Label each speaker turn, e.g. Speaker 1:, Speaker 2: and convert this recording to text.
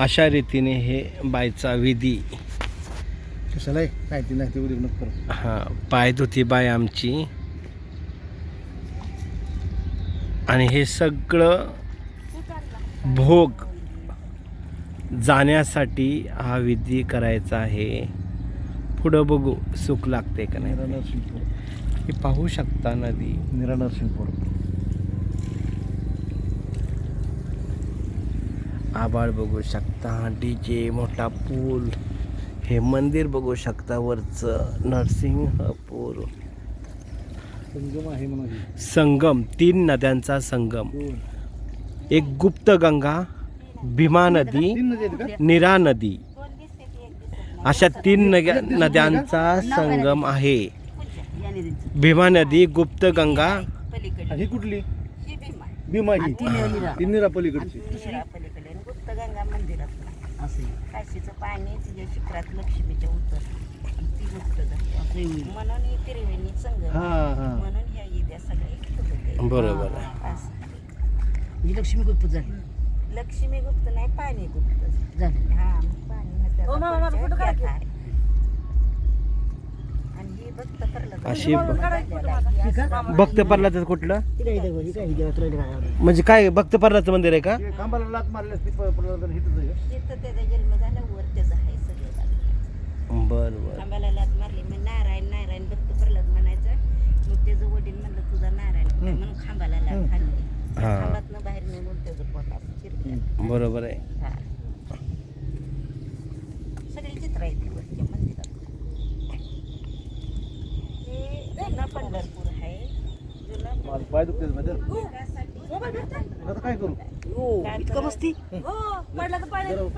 Speaker 1: अशा रीतीने हे बायचा विधी.
Speaker 2: कशाला आहे? काय ती नाही ते उद्या नको करू.
Speaker 1: हा पाय धुती बाय आमची. आणि हे सगळं भोग जाण्यासाठी हा विधी करायचा आहे. पुढं बघू सुख लागते का नाही हे पाहू शकता नदी.
Speaker 2: निरा नरसिंगपूर
Speaker 1: आभाळ बघू शकता डीजे मोठा पूल. हे मंदिर बघू शकता वरचं नरसिंहपूर.
Speaker 2: संगम आहे म्हणून.
Speaker 1: संगम तीन नद्यांचा संगम. एक गुप्त गंगा भीमा नदी निरा नदी. अशा तीन नग्या नद्यांचा संगम आहे. भीमा नदी गुप्त गंगा.
Speaker 2: ही कुठली? भीमा. ही. निरा पलीकडची.
Speaker 3: गुप्तगंगा मंदिरात. असे काशीचं पाणी तिच्या शिखरात लक्ष्मीच्या उतर. ती म्हणून ही त्रिवेणी संगम
Speaker 2: हा हा.
Speaker 3: म्हणून ह्या ईद्या सगळ्या.
Speaker 1: बरोबर.
Speaker 4: ही लक्ष्मी गुप्त झाली.
Speaker 3: लक्ष्मी गुप्त नाही पाणी गुप्त.
Speaker 4: झाली.
Speaker 3: हा मग पाणी
Speaker 4: फोटो
Speaker 1: अशी? भक्त प्रल्हाद कुठलं? म्हणजे काय भक्त प्रल्हादचं मंदिर आहे का बर बर
Speaker 3: लात मारली मग नारायण नारायण भक्त प्रल्हाद म्हणायचं मग त्याचं वडील म्हणलं तुझा नारायण? म्हणून खांबाला लात खाल्ली. खांबातनं बाहेर निघून त्याचं.
Speaker 1: बरोबर आहे.
Speaker 3: सगळी चित्र आहेत वरच्या मंदिरात हे जुनं पंढरपूर आहे जुनं.
Speaker 2: पाय दुखते आता काय करू?
Speaker 4: हो, इतकं मस्ती
Speaker 2: जरा-